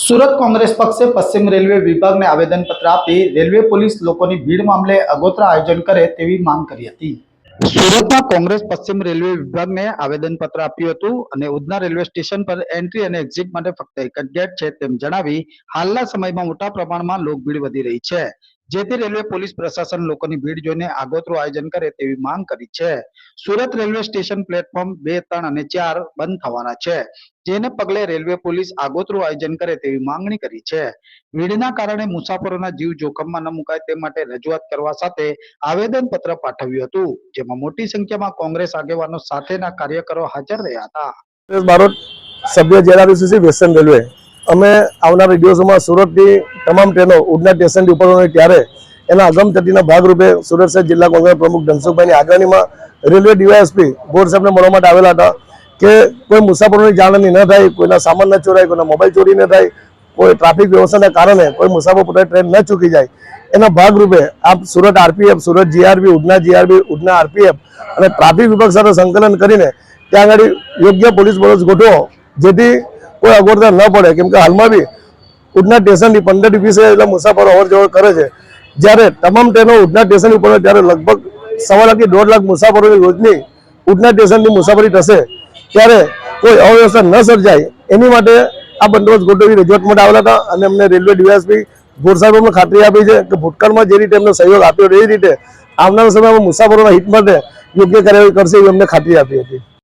સુરત કોંગ્રેસ પક્ષે પશ્ચિમ રેલવે વિભાગને આવેદનપત્ર આપી રેલવે પોલીસ લોકોની ભીડ મામલે અગોતરા આયોજન કરે તેવી માંગ કરી હતી. સુરતમાં કોંગ્રેસ પશ્ચિમ રેલવે વિભાગને આવેદનપત્ર આપ્યું હતું અને ઉધના રેલવે સ્ટેશન પર એન્ટ્રી અને એક્ઝિટ માટે ફક્ત એક જ ગેટ છે તેમ જણાવી, હાલના સમયમાં મોટા પ્રમાણમાં લોકભીડ વધી રહી છે. જેથી રેલવે પોલીસ પ્રશાસન લોકોની ભીડ જોઈને આગોતરું આયોજન કરે તેવી માંગ કરી છે. સુરત રેલવે સ્ટેશન પ્લેટફોર્મ બે, ત્રણ અને ચાર બંધ થવાના છે, જેને પગલે રેલવે પોલીસ આગોતરું આયોજન કરે તેવી માંગણી કરી છે. ભીડના કારણે મુસાફરોના જીવ જોખમમાં ન મુકાય તે માટે રજૂઆત કરવા સાથે આવેદન પત્ર પાઠવ્યું હતું, જેમાં મોટી સંખ્યામાં કોંગ્રેસ આગેવાનો સાથેના કાર્યકરો હાજર રહ્યા હતા. સભ્ય જેઆરસીસી વેસ્ટર્ન રેલવે અમે આવનારા દિવસોમાં સુરતની તમામ ટ્રેનો ઉડના સ્ટેશનથી ઉપર હોય ત્યારે એના અગમચતીના ભાગરૂપે સુરત શહેર જિલ્લા કોંગ્રેસ પ્રમુખ ધનસુખભાઈની આગળનીમાં રેલવે ડીવાયએસપી બોર્ડ સાહેબને મળવા માટે આવેલા હતા કે કોઈ મુસાફરોની જાણની ન થાય, કોઈના સામાન ન ચોરાય, કોઈના મોબાઈલ ચોરી ન થાય, કોઈ ટ્રાફિક વ્યવસ્થાના કારણે કોઈ મુસાફર પોતાની ટ્રેન ન ચૂકી જાય. એના ભાગરૂપે આપ Surat RPF, Surat GRB, Udhna GRB, Udhna RPF અને ટ્રાફિક વિભાગ સાથે સંકલન કરીને ત્યાં આગળ યોગ્ય પોલીસ બંદોબસ્ત ગોઠવો, જેથી કોઈ અગવડતા ન પડે. કેમ કે હાલમાં બી ઉધના સ્ટેશનથી પંદર વીસ એટલે મુસાફરો અવર જવર કરે છે. જ્યારે તમામ ટ્રેનો ઉધના સ્ટેશન ઉપર ત્યારે લગભગ સવા લાખથી દોઢ લાખ મુસાફરોની રોજની ઉધના સ્ટેશનની મુસાફરી થશે. ત્યારે કોઈ અવ્યવસ્થા ન સર્જાય. એની માટે આ બંદોબસ્ત ગોઠવી રજૂઆત માટે આવેલા હતા અને અમને રેલવે ડીવાયએસપી ભોર સાહેબ અમને ખાતરી આપી છે કે ભૂતકાળમાં જે રીતે એમને સહયોગ આપ્યો, એ રીતે આવનારા સમયમાં મુસાફરોના હિત માટે યોગ્ય કાર્યવાહી કરશે એવી અમને ખાતરી આપી હતી.